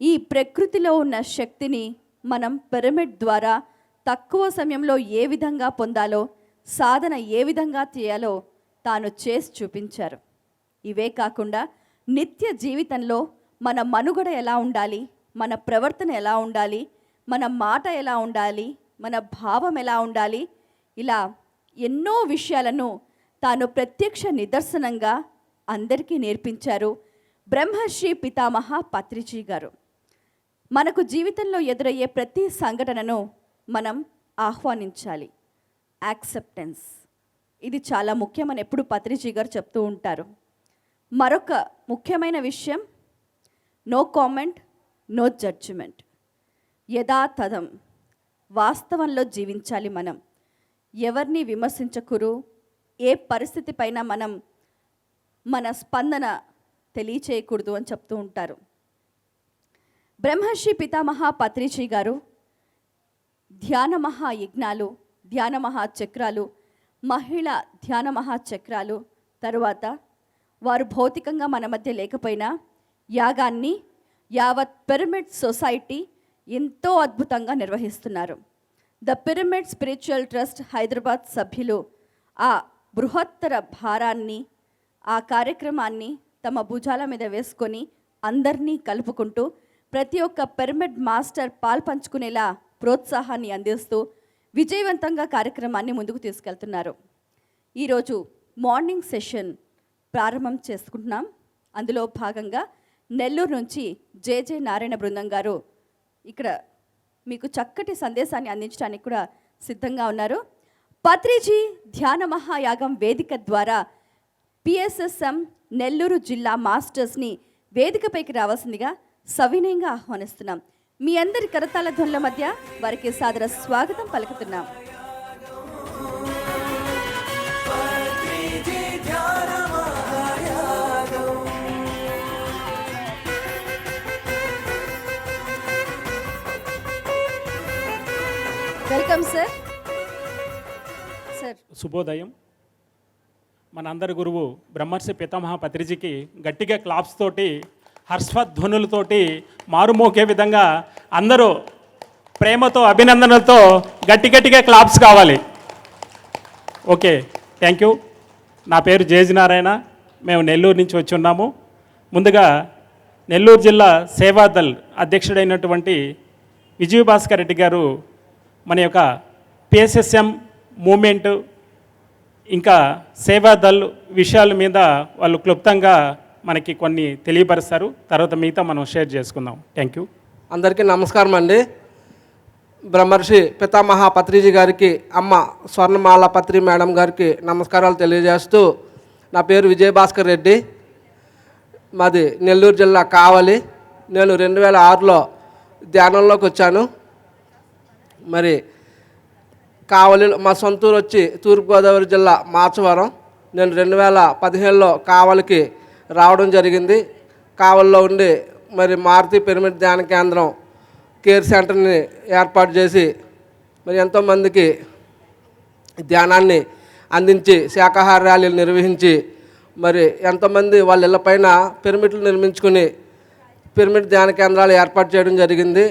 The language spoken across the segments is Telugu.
ఈ ప్రకృతిలో ఉన్న శక్తిని మనం పిరమిడ్ ద్వారా తక్కువ సమయంలో ఏ విధంగా పొందాలో సాధన ఏ విధంగా చేయాలో తాను చేసి చూపించారు. ఇవే కాకుండా నిత్య జీవితంలో మన మనుగడ ఎలా ఉండాలి మన ప్రవర్తన ఎలా ఉండాలి మన మాట ఎలా ఉండాలి మన భావం ఎలా ఉండాలి ఇలా ఎన్నో విషయాలను తాను ప్రత్యక్ష నిదర్శనంగా అందరికీ నేర్పించారు బ్రహ్మశ్రీ పితామహ పత్రిజీ గారు. మనకు జీవితంలో ఎదురయ్యే ప్రతి సంఘటనను మనం ఆహ్వానించాలి. యాక్సెప్టెన్స్ ఇది చాలా ముఖ్యమని ఎప్పుడు పత్రిజీ గారు చెప్తూ ఉంటారు. మరొక ముఖ్యమైన విషయం నో కామెంట్ నో జడ్జిమెంట్ యథాతథం. వాస్తవంలో జీవించాలి మనం. ఎవరిని విమర్శించకురు? ఏ పరిస్థితి పైన మనం మన స్పందన తెలియచేయకూడదు అని చెప్తూ ఉంటారు. బ్రహ్మర్షి పితామహ పత్రిచి గారు ధ్యాన మహాయజ్ఞాలు ధ్యాన మహాచక్రాలు మహిళ ధ్యాన మహాచక్రాలు తరువాత వారు భౌతికంగా మన మధ్య లేకపోయినా యాగాన్ని యావత్ పిరమిడ్ సొసైటీ ఎంతో అద్భుతంగా నిర్వహిస్తున్నారు. The Pyramid Spiritual Trust Hyderabad సభ్యులు ఆ బృహత్తర భారాన్ని ఆ కార్యక్రమాన్ని తమ భుజాల మీద వేసుకొని అందరినీ కలుపుకుంటూ ప్రతి ఒక్క పిరమిడ్ మాస్టర్ పాల్పంచుకునేలా ప్రోత్సాహాన్ని అందిస్తూ విజయవంతంగా కార్యక్రమాన్ని ముందుకు తీసుకెళ్తున్నారు. ఈరోజు మార్నింగ్ సెషన్ ప్రారంభం చేసుకుంటున్నాం. అందులో భాగంగా నెల్లూరు నుంచి జేజే నారాయణ బృందం గారు ఇక్కడ మీకు చక్కటి సందేశాన్ని అందించడానికి కూడా సిద్ధంగా ఉన్నారు. పత్రిజీ ధ్యాన మహాయాగం వేదిక ద్వారా పిఎస్ఎస్ఎం నెల్లూరు జిల్లా మాస్టర్స్ని వేదికపైకి రావాల్సిందిగా సవినయంగా ఆహ్వానిస్తున్నాం. మీ అందరి కరతాల ధ్వనుల మధ్య వారికి సాదర స్వాగతం పలుకుతున్నాం. Welcome sir. సార్. శుభోదయం. మనందరి గురువు బ్రహ్మర్షి పితామహ పత్రిజీకి గట్టిగా క్లాప్స్ తోటి హర్షధ్వనులతోటి మారుమోకే విధంగా అందరూ ప్రేమతో అభినందనలతో గట్టి గట్టిగా క్లాప్స్ కావాలి. Okay thank you. నా పేరు జేజి నారాయణ మేము నెల్లూరు నుంచి వచ్చి ఉన్నాము. ముందుగా నెల్లూరు జిల్లా సేవాదల్ అధ్యక్షుడైనటువంటి విజయభాస్కర్ రెడ్డి గారు మన యొక్క పిఎస్ఎస్ఎం మూమెంట్ ఇంకా సేవాదల్ విషయాల మీద వాళ్ళు క్లుప్తంగా మనకి కొన్ని తెలియపరుస్తారు. తర్వాత మిగతా మనం షేర్ చేసుకుందాం. థ్యాంక్ యూ అందరికీ నమస్కారం అండి. బ్రహ్మర్షి పితామహ పత్రిజీ గారికి అమ్మ స్వర్ణమాల పత్రి మేడం గారికి నమస్కారాలు తెలియజేస్తూ నా పేరు విజయభాస్కర్ రెడ్డి. మాది నెల్లూరు జిల్లా కావలి. నేను రెండు వేల ఆరులో ధ్యానంలోకి వచ్చాను. మరి కావలి మా సొంతూరు వచ్చి తూర్పుగోదావరి జిల్లా మాచవరం. నేను రెండు వేల పదిహేనులో కావలికి రావడం జరిగింది. కావల్లో ఉండి మరి మారుతి పిరమిడ్ ధ్యాన కేంద్రం కేర్ సెంటర్ని ఏర్పాటు చేసి మరి ఎంతోమందికి ధ్యానాన్ని అందించి శాకాహార ర్యాలీలు నిర్వహించి మరి ఎంతోమంది వాళ్ళ ఇళ్ళపైన పిరమిడ్లు నిర్మించుకుని పిరమిడ్ ధ్యాన కేంద్రాలు ఏర్పాటు చేయడం జరిగింది.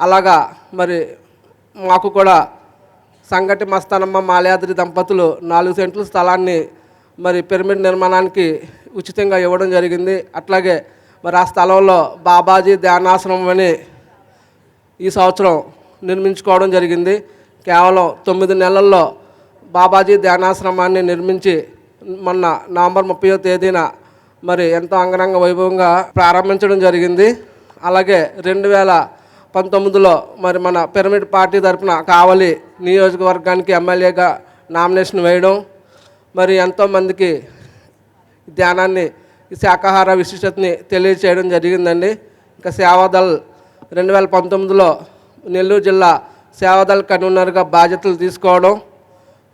అలాగా మరి మాకు కూడా సంగటి మస్తానమ్మ మాలయాద్రి దంపతులు నాలుగు సెంట్ల స్థలాన్ని మరి పిరమిడ్ నిర్మాణానికి ఉచితంగా ఇవ్వడం జరిగింది. అట్లాగే మరి ఆ స్థలంలో బాబాజీ ధ్యానాశ్రమం అని ఈ సంవత్సరం నిర్మించుకోవడం జరిగింది. కేవలం తొమ్మిది నెలల్లో బాబాజీ ధ్యానాశ్రమాన్ని నిర్మించి మొన్న నవంబర్ ముప్పయో తేదీన మరి ఎంతో అంగరంగ వైభవంగా ప్రారంభించడం జరిగింది. అలాగే రెండు వేల పంతొమ్మిదిలో మరి మన పిరమిడ్ పార్టీ తరఫున కావలి నియోజకవర్గానికి ఎమ్మెల్యేగా నామినేషన్ వేయడం. మరి ఎంతోమందికి ధ్యానాన్ని ఈ శాకాహార విశిష్టతని తెలియచేయడం జరిగిందండి. ఇంకా సేవాదల్ రెండు వేల పంతొమ్మిదిలో నెల్లూరు జిల్లా సేవాదల్ కన్వీనర్గా బాధ్యతలు తీసుకోవడం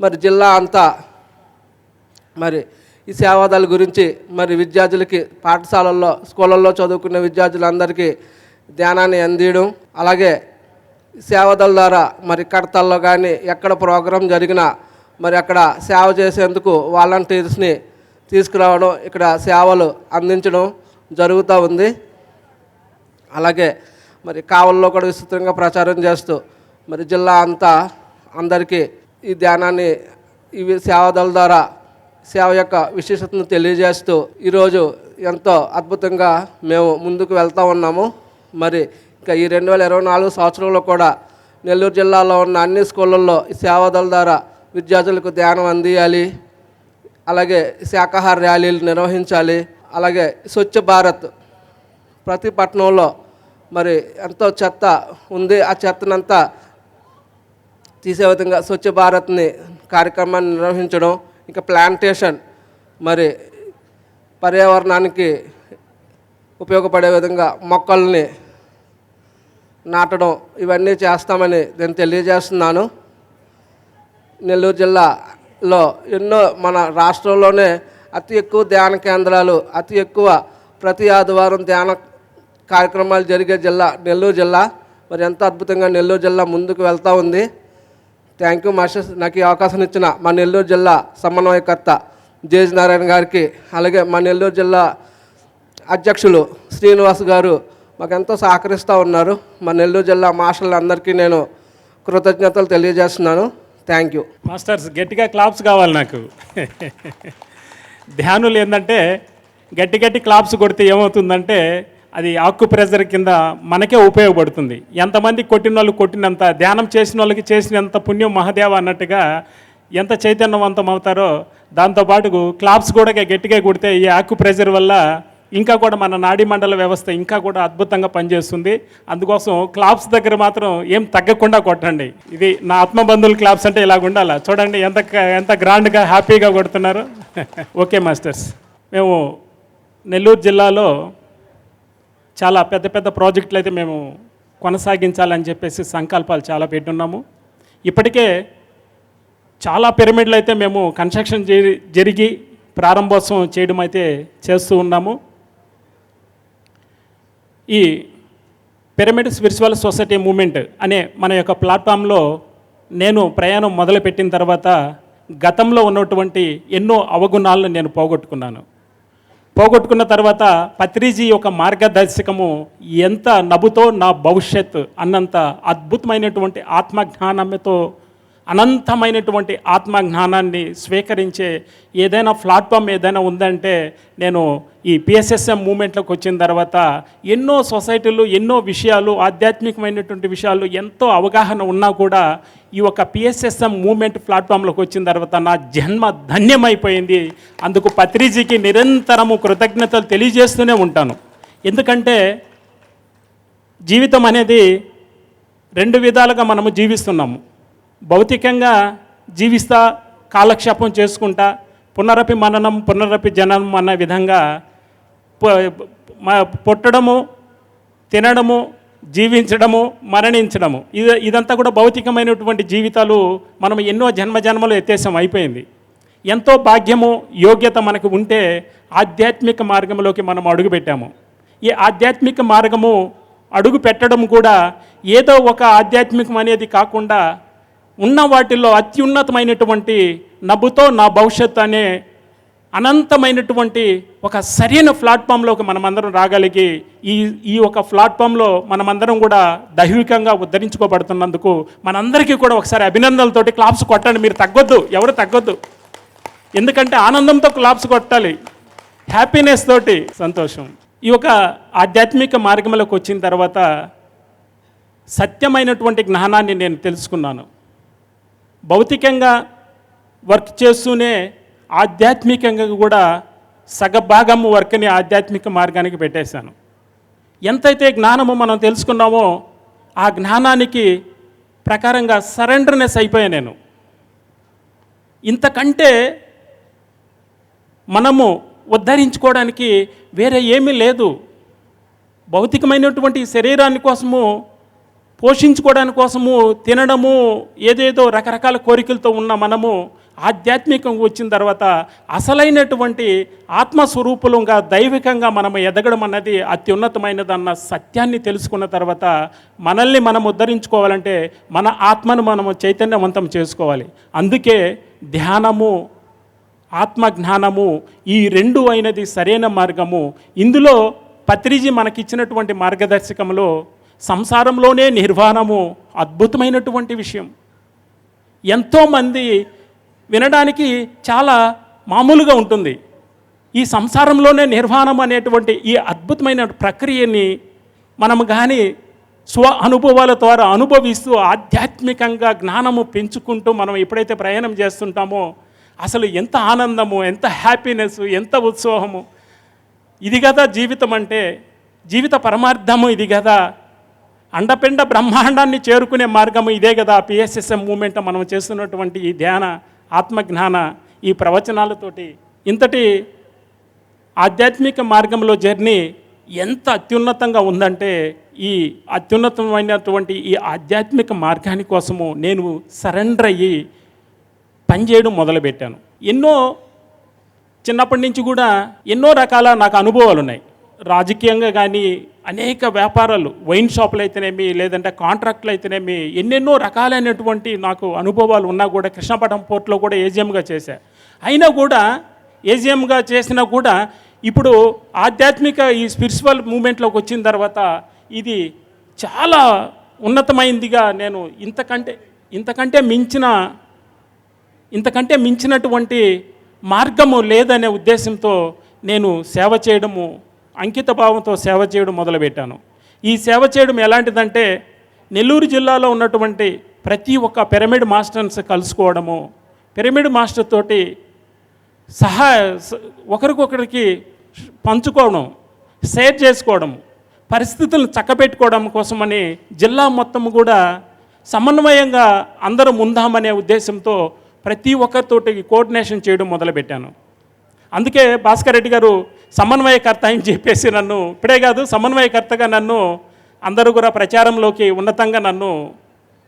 మరి జిల్లా అంతా మరి ఈ సేవాదళ గురించి మరి విద్యార్థులకి పాఠశాలల్లో స్కూళ్ళల్లో చదువుకునే విద్యార్థులందరికీ ధ్యానాన్ని అందియడం అలాగే సేవదల ద్వారా మరి కడతల్లో కానీ ఎక్కడ ప్రోగ్రాం జరిగినా మరి అక్కడ సేవ చేసేందుకు వాలంటీర్స్ని తీసుకురావడం ఇక్కడ సేవలు అందించడం జరుగుతూ ఉంది. అలాగే మరి కావల్లో కూడా విస్తృతంగా ప్రచారం చేస్తూ మరి జిల్లా అంతా అందరికీ ఈ ధ్యానాన్ని ఈ సేవదల ద్వారా సేవ యొక్క విశేషతను తెలియజేస్తూ ఈరోజు ఎంతో అద్భుతంగా మేము ముందుకు వెళ్తూ ఉన్నాము. మరి ఇంకా ఈ రెండు వేల ఇరవై నాలుగు సంవత్సరంలో కూడా నెల్లూరు జిల్లాలో ఉన్న అన్ని స్కూళ్ళల్లో ఈ సేవదల ద్వారా విద్యార్థులకు ధ్యానం అందియాలి. అలాగే శాకాహార ర్యాలీలు నిర్వహించాలి అలాగే స్వచ్ఛ భారత్ ప్రతి పట్టణంలో మరి ఎంతో చెత్త ఉంది. ఆ చెత్తనంతా తీసే విధంగా స్వచ్ఛ భారత్ని కార్యక్రమాన్ని నిర్వహించడం ఇంకా ప్లాంటేషన్ మరి పర్యావరణానికి ఉపయోగపడే విధంగా మొక్కల్ని నాటడం ఇవన్నీ చేస్తామని నేను తెలియజేస్తున్నాను. నెల్లూరు జిల్లా లో ఎన్నో మన రాష్ట్రంలోనే అతి ఎక్కువ ధ్యాన కేంద్రాలు అతి ఎక్కువ ప్రతి ఆదివారం ధ్యాన కార్యక్రమాలు జరిగే జిల్లా నెల్లూరు జిల్లా. మరి ఎంతో అద్భుతంగా నెల్లూరు జిల్లా ముందుకు వెళ్తూ ఉంది. థ్యాంక్ యూ మాస్టర్స్ నాకు ఈ అవకాశం ఇచ్చిన మా నెల్లూరు జిల్లా సమన్వయకర్త జేజ్ నారాయణ గారికి అలాగే మా నెల్లూరు జిల్లా అధ్యక్షులు శ్రీనివాస్ గారు మాకు ఎంతో సహకరిస్తూ ఉన్నారు. మా నెల్లూరు జిల్లా మాస్టర్లందరికీ నేను కృతజ్ఞతలు తెలియజేస్తున్నాను. Thank you. మాస్టర్స్ గట్టిగా క్లాప్స్ కావాలి నాకు. ధ్యానులు ఏంటంటే గట్టి గట్టి క్లాప్స్ కొడితే ఏమవుతుందంటే అది ఆక్కు ప్రెజర్ కింద మనకే ఉపయోగపడుతుంది. ఎంతమంది కొట్టిన వాళ్ళు కొట్టినంత ధ్యానం చేసిన వాళ్ళకి చేసినంత పుణ్యం మహాదేవ అన్నట్టుగా ఎంత చైతన్యవంతం అవుతారో దాంతోపాటు క్లాప్స్ కూడా గట్టిగా కొడితే ఈ ఆక్కు ప్రెజర్ వల్ల ఇంకా కూడా మన నాడీ మండల వ్యవస్థ ఇంకా కూడా అద్భుతంగా పనిచేస్తుంది. అందుకోసం క్లాప్స్ దగ్గర మాత్రం ఏం తగ్గకుండా కొట్టండి. ఇది నా ఆత్మబంధువుల క్లాప్స్ అంటే ఇలాగ ఉండాలా? చూడండి ఎంత ఎంత గ్రాండ్గా హ్యాపీగా కొడుతున్నారు. Okay masters. మేము నెల్లూరు జిల్లాలో చాలా పెద్ద పెద్ద ప్రాజెక్టులు అయితే మేము కొనసాగించాలని చెప్పేసి సంకల్పాలు చాలా పెట్టున్నాము. ఇప్పటికే చాలా పిరమిడ్లు అయితే మేము కన్స్ట్రక్షన్ జరిగి ప్రారంభోత్సవం చేయడం అయితే చేస్తూ ఉన్నాము. ఈ పిరమిడ్ స్పిరిచువల్ సొసైటీ మూమెంట్ అనే మన యొక్క ప్లాట్ఫామ్లో నేను ప్రయాణం మొదలుపెట్టిన తర్వాత గతంలో ఉన్నటువంటి ఎన్నో అవగుణాలను నేను పోగొట్టుకున్నాను. పోగొట్టుకున్న తర్వాత పత్రిజీ యొక్క మార్గదర్శకము ఎంత నవ్వుతో నా భవిష్యత్ అన్నంత అద్భుతమైనటువంటి ఆత్మజ్ఞానంతో అనంతమైనటువంటి ఆత్మజ్ఞానాన్ని స్వీకరించే ఏదైనా ప్లాట్ఫామ్ ఏదైనా ఉందంటే నేను ఈ పిఎస్ఎస్ఎం మూమెంట్లోకి వచ్చిన తర్వాత ఎన్నో సొసైటీలు ఎన్నో విషయాలు ఆధ్యాత్మికమైనటువంటి విషయాలు ఎంతో అవగాహన ఉన్నా కూడా ఈ యొక్క పిఎస్ఎస్ఎం మూమెంట్ ప్లాట్ఫామ్లోకి వచ్చిన తర్వాత నా జన్మ ధన్యమైపోయింది. అందుకు పత్రిజీకి నిరంతరము కృతజ్ఞతలు తెలియజేస్తూనే ఉంటాను. ఎందుకంటే జీవితం అనేది రెండు విధాలుగా మనము జీవిస్తున్నాము. భౌతికంగా జీవిస్తా కాలక్షేపం చేసుకుంటా పునరపి మననం పునరపి జననం అన్న విధంగా పుట్టడము తినడము జీవించడము మరణించడము. ఇది ఇదంతా కూడా భౌతికమైనటువంటి జీవితాలు మనం ఎన్నో జన్మ జన్మలు ఎత్తేసం అయిపోయింది. ఎంతో భాగ్యము యోగ్యత మనకు ఉంటే ఆధ్యాత్మిక మార్గంలోకి మనం అడుగుపెట్టాము. ఈ ఆధ్యాత్మిక మార్గము అడుగు పెట్టడం కూడా ఏదో ఒక ఆధ్యాత్మికం అనేది కాకుండా ఉన్న వాటిల్లో అత్యున్నతమైనటువంటి నవ్వుతో నా భవిష్యత్తు అనే అనంతమైనటువంటి ఒక సరైన ప్లాట్ఫామ్లోకి మనమందరం రాగలిగి ఈ ఈ ఒక ప్లాట్ఫామ్లో మనమందరం కూడా దైవికంగా ఉద్ధరించుకోబడుతున్నందుకు మనందరికీ కూడా ఒకసారి అభినందనలతోటి క్లాప్స్ కొట్టండి. మీరు తగ్గొద్దు ఎవరు తగ్గొద్దు. ఎందుకంటే ఆనందంతో క్లాప్స్ కొట్టాలి. హ్యాపీనెస్ తోటి సంతోషం. ఈ యొక్క ఆధ్యాత్మిక మార్గంలోకి వచ్చిన తర్వాత సత్యమైనటువంటి జ్ఞానాన్ని నేను తెలుసుకున్నాను. భౌతికంగా వర్క్ చేస్తూనే ఆధ్యాత్మికంగా కూడా సగభాగము వర్క్ని ఆధ్యాత్మిక మార్గానికి పెట్టేశాను. ఎంతైతే జ్ఞానము మనం తెలుసుకున్నామో ఆ జ్ఞానానికి ప్రకారంగా సరెండర్నెస్ అయిపోయాను నేను. ఇంతకంటే మనము ఉద్ధరించుకోవడానికి వేరే ఏమీ లేదు. భౌతికమైనటువంటి శరీరాన్ని కోసము పోషించుకోవడానికి కోసము తినడము ఏదేదో రకరకాల కోరికలతో ఉన్న మనము ఆధ్యాత్మికం వచ్చిన తర్వాత అసలైనటువంటి ఆత్మస్వరూపులంగా దైవికంగా మనం ఎదగడం అన్నది అత్యున్నతమైనదన్న సత్యాన్ని తెలుసుకున్న తర్వాత మనల్ని మనం ఉద్ధరించుకోవాలంటే మన ఆత్మను మనము చైతన్యవంతం చేసుకోవాలి. అందుకే ధ్యానము ఆత్మజ్ఞానము ఈ రెండు అయినది సరైన మార్గము. ఇందులో పత్రిజీ మనకిచ్చినటువంటి మార్గదర్శకంలో సంసారంలోనే నిర్వాణము అద్భుతమైనటువంటి విషయం. ఎంతోమంది వినడానికి చాలా మామూలుగా ఉంటుంది. ఈ సంసారంలోనే నిర్వాణం అనేటువంటి ఈ అద్భుతమైన ప్రక్రియని మనం కానీ స్వ అనుభవాల ద్వారా అనుభవిస్తూ ఆధ్యాత్మికంగా జ్ఞానము పెంచుకుంటూ మనం ఎప్పుడైతే ప్రయాణం చేస్తుంటామో అసలు ఎంత ఆనందము ఎంత హ్యాపీనెస్ ఎంత ఉత్సాహము. ఇది కదా జీవితం అంటే జీవిత పరమార్థము ఇది కదా. అండపిండ బ్రహ్మాండాన్ని చేరుకునే మార్గము ఇదే కదా. పిఎస్ఎస్ఎం మూమెంట్ మనం చేస్తున్నటువంటి ఈ ధ్యాన ఆత్మజ్ఞాన ఈ ప్రవచనాలతోటి. ఇంతటి ఆధ్యాత్మిక మార్గంలో జర్నీ ఎంత అత్యున్నతంగా ఉందంటే ఈ అత్యున్నతమైనటువంటి ఈ ఆధ్యాత్మిక మార్గాని కోసము నేను సరెండర్ అయ్యి పనిచేయడం మొదలుపెట్టాను. ఎన్నో చిన్నప్పటి నుంచి కూడా ఎన్నో రకాల నాకు అనుభవాలు ఉన్నాయి రాజకీయంగా కానీ అనేక వ్యాపారాలు వైన్ షాపులు అయితేనేమి లేదంటే కాంట్రాక్ట్లు అయితేనేమి ఎన్నెన్నో రకాలైనటువంటి నాకు అనుభవాలు ఉన్నా కూడా కృష్ణపట్నం పోర్ట్లో కూడా ఏజిఎంగా చేశా. అయినా కూడా ఏజిఎంగా చేసినా కూడా ఇప్పుడు ఆధ్యాత్మిక ఈ స్పిరిచువల్ మూమెంట్లోకి వచ్చిన తర్వాత ఇది చాలా ఉన్నతమైందిగా నేను ఇంతకంటే ఇంతకంటే మించిన ఇంతకంటే మించినటువంటి మార్గము లేదనే ఉద్దేశంతో నేను సేవ చేయడము అంకిత భావంతో సేవ చేయడం మొదలుపెట్టాను. ఈ సేవ చేయడం ఎలాంటిదంటే నెల్లూరు జిల్లాలో ఉన్నటువంటి ప్రతి ఒక్క పిరమిడ్ మాస్టర్స్ కలుసుకోవడము. పిరమిడ్ మాస్టర్ తోటి సహాయ ఒకరికొకరికి పంచుకోవడం షేర్ చేసుకోవడం పరిస్థితులను చక్కబెట్టుకోవడం కోసమని జిల్లా మొత్తం కూడా సమన్వయంగా అందరం ఉందామనే ఉద్దేశంతో ప్రతి ఒక్కరితోటి కోఆర్డినేషన్ చేయడం మొదలుపెట్టాను. అందుకే భాస్కర్ రెడ్డి గారు సమన్వయకర్త అని చెప్పేసి నన్ను ఇప్పుడే కాదు సమన్వయకర్తగా నన్ను అందరూ కూడా ప్రచారంలోకి ఉన్నతంగా నన్ను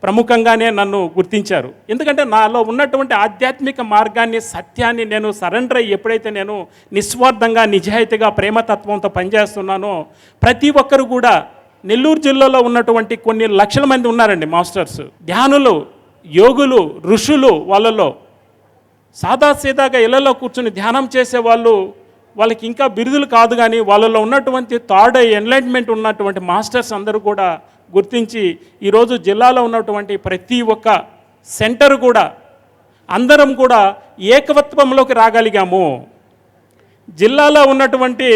ప్రముఖంగానే నన్ను గుర్తించారు. ఎందుకంటే నాలో ఉన్నటువంటి ఆధ్యాత్మిక మార్గాన్ని సత్యాన్ని నేను సరెండర్ అయ్యి ఎప్పుడైతే నేను నిస్వార్థంగా నిజాయితీగా ప్రేమతత్వంతో పనిచేస్తున్నానో ప్రతి ఒక్కరు కూడా నెల్లూరు జిల్లాలో ఉన్నటువంటి కొన్ని లక్షల మంది ఉన్నారండి మాస్టర్స్. ధ్యానులు యోగులు ఋషులు వాళ్ళలో. సాదాసీదాగా ఇళ్ళలో కూర్చుని ధ్యానం చేసే వాళ్ళు వాళ్ళకి ఇంకా బిరుదులు కాదు కానీ వాళ్ళలో ఉన్నటువంటి థర్డ్ ఎన్లైట్మెంట్ ఉన్నటువంటి మాస్టర్స్ అందరూ కూడా గుర్తించి ఈరోజు జిల్లాలో ఉన్నటువంటి ప్రతి ఒక్క సెంటర్ కూడా అందరం కూడా ఏకవత్వంలోకి రాగలిగాము. జిల్లాలో ఉన్నటువంటి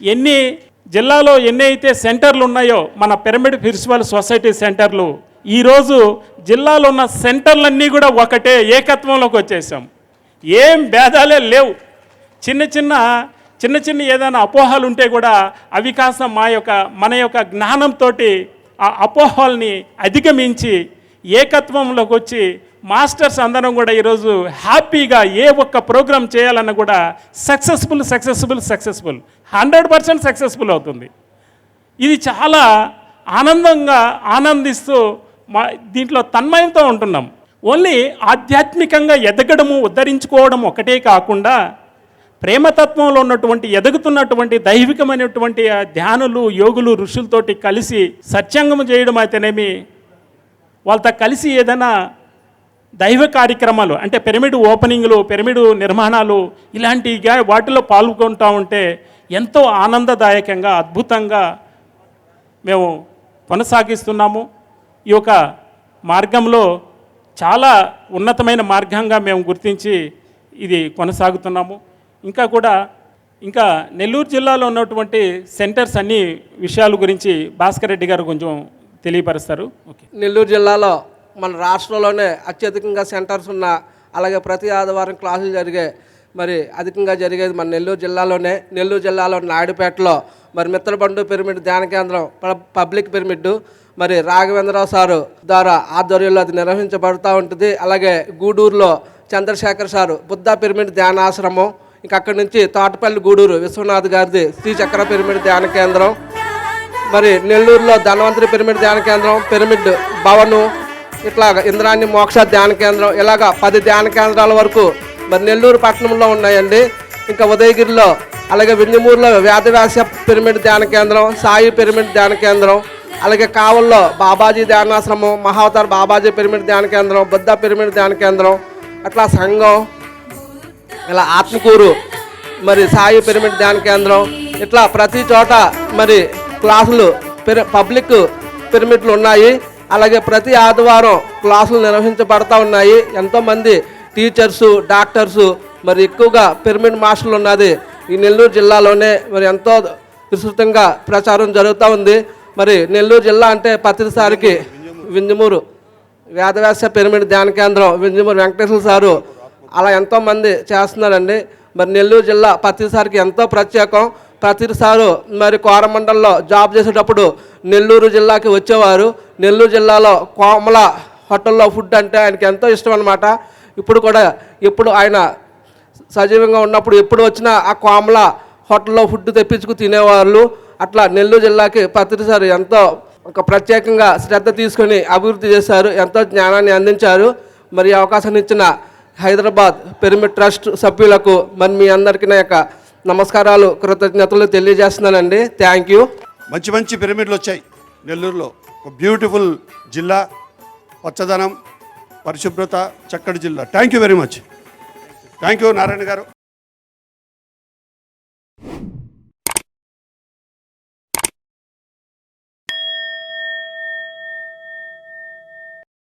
ఎన్ని జిల్లాలో ఎన్ని అయితే సెంటర్లు ఉన్నాయో మన పిరమిడ్ స్పిరిచువల్ సొసైటీ సెంటర్లు ఈరోజు జిల్లాలో ఉన్న సెంటర్లన్నీ కూడా ఒకటే ఏకత్వంలోకి వచ్చేసాం. ఏం భేదాలే లేవు. చిన్న చిన్న చిన్న చిన్న ఏదైనా అపోహలు ఉంటే కూడా అవి కాస్త మా యొక్క మన యొక్క జ్ఞానంతో ఆ అపోహల్ని అధిగమించి ఏకత్వంలోకి వచ్చి మాస్టర్స్ అందరం కూడా ఈరోజు హ్యాపీగా ఏ ఒక్క ప్రోగ్రామ్ చేయాలన్నా కూడా successful successful successful. Hundred percent successful అవుతుంది. ఇది చాలా ఆనందంగా ఆనందిస్తూ మా దీంట్లో తన్మయంతో ఉంటున్నాం. ఓన్లీ ఆధ్యాత్మికంగా ఎదగడము ఉద్ధరించుకోవడం ఒకటే కాకుండా ప్రేమతత్వంలో ఉన్నటువంటి ఎదుగుతున్నటువంటి దైవికమైనటువంటి ధ్యానులు యోగులు ఋషులతోటి కలిసి సత్యంగం చేయడం అయితేనేమి వాళ్ళతో కలిసి ఏదైనా దైవ కార్యక్రమాలు అంటే పిరమిడ్ ఓపెనింగ్లు పిరమిడ్ నిర్మాణాలు ఇలాంటి వాటిలో పాల్గొంటూ ఉంటే ఎంతో ఆనందదాయకంగా అద్భుతంగా మేము కొనసాగిస్తున్నాము. ఈ యొక్క మార్గంలో చాలా ఉన్నతమైన మార్గంగా మేము గుర్తించి ఇది కొనసాగుతున్నాము. ఇంకా కూడా ఇంకా నెల్లూరు జిల్లాలో ఉన్నటువంటి సెంటర్స్ అన్ని విషయాల గురించి భాస్కర్ రెడ్డి గారు కొంచెం తెలియపరుస్తారు. ఓకే. నెల్లూరు జిల్లాలో మన రాష్ట్రంలోనే అత్యధికంగా సెంటర్స్ ఉన్న అలాగే ప్రతి ఆదివారం క్లాసులు జరిగే మరి అధికంగా జరిగేది మన నెల్లూరు జిల్లాలోనే. నెల్లూరు జిల్లాలో నాయుడుపేటలో మరి మిత్రబండు పిరమిడ్ ధ్యాన కేంద్రం పబ్లిక్ పిరమిడ్ మరి రాఘవేంద్రరావు సారు ద్వారా ఆధ్వర్యంలో అది నిర్వహించబడుతూ ఉంటుంది. అలాగే గూడూరులో చంద్రశేఖర్ సారు బుద్ధ పిరమిడ్ ధ్యానాశ్రమం. ఇంకా అక్కడి నుంచి తోటపల్లి గూడూరు విశ్వనాథ్ గారిది శ్రీ చక్ర పిరమిడ్ ధ్యాన కేంద్రం. మరి నెల్లూరులో ధనవంతరి పిరమిడ్ ధ్యాన కేంద్రం పిరమిడ్ భవను ఇట్లాగ ఇంద్రాన్ని మోక్ష ధ్యాన కేంద్రం ఇలాగ పది ధ్యాన కేంద్రాల వరకు మరి నెల్లూరు పట్టణంలో ఉన్నాయండి. ఇంకా ఉదయగిరిలో అలాగే వెన్నెమూరులో వేదవ్యాస పిరమిడ్ ధ్యాన కేంద్రం సాయి పిరమిడ్ ధ్యాన కేంద్రం అలాగే కావల్లో బాబాజీ ధ్యానాశ్రమం మహావతార్ బాబాజీ పిరమిడ్ ధ్యాన కేంద్రం బుద్ధ పిరమిడ్ ధ్యాన కేంద్రం అట్లా సంఘం ఇలా ఆత్మకూరు మరి సాయి పిరమిడ్ ధ్యాన కేంద్రం ఇట్లా ప్రతి చోట మరి క్లాసులు పబ్లిక్ పిరమిడ్లు ఉన్నాయి. అలాగే ప్రతి ఆదివారం క్లాసులు నిర్వహించబడతా ఉన్నాయి. ఎంతోమంది టీచర్సు డాక్టర్సు మరి ఎక్కువగా పిరమిడ్ మాస్టర్లు ఉన్నది. ఈ నెల్లూరు జిల్లాలోనే మరి ఎంతో విస్తృతంగా ప్రచారం జరుగుతూ ఉంది. మరి నెల్లూరు జిల్లా అంటే ప్రతిసారికి వింజమూరు వేదవ్యాస పిరమిడ్ ధ్యాన కేంద్రం వింజమూరు వెంకటేశ్వర సారు అలా ఎంతోమంది చేస్తున్నారండి. మరి నెల్లూరు జిల్లా ప్రతిసారికి ఎంతో ప్రత్యేకం. ప్రతిసారు మరి కోరమండల్లో జాబ్ చేసేటప్పుడు నెల్లూరు జిల్లాకి వచ్చేవారు. నెల్లూరు జిల్లాలో కోమల హోటల్లో ఫుడ్ అంటే ఆయనకి ఎంతో ఇష్టం అనమాట ఇప్పుడు కూడా ఇప్పుడు ఆయన సజీవంగా ఉన్నప్పుడు ఎప్పుడు వచ్చినా ఆ కోమల హోటల్లో ఫుడ్ తెప్పించుకు తినేవాళ్ళు. అట్లా నెల్లూరు జిల్లాకి ప్రతిసారి ఎంతో ఒక ప్రత్యేకంగా శ్రద్ధ తీసుకొని అభివృద్ధి చేశారు. ఎంతో జ్ఞానాన్ని అందించారు. మరి అవకాశాన్ని ఇచ్చిన హైదరాబాద్ పిరమిడ్ ట్రస్ట్ సభ్యులకు మరి మీ అందరికీ నా యొక్క నమస్కారాలు కృతజ్ఞతలు తెలియజేస్తున్నానండి. థ్యాంక్ యూ మంచి మంచి పిరమిడ్లు వచ్చాయి నెల్లూరులో. ఒక బ్యూటిఫుల్ జిల్లా పచ్చదనం పరిశుభ్రత చక్కటి జిల్లా. Thank you very much thank you Narayana గారు.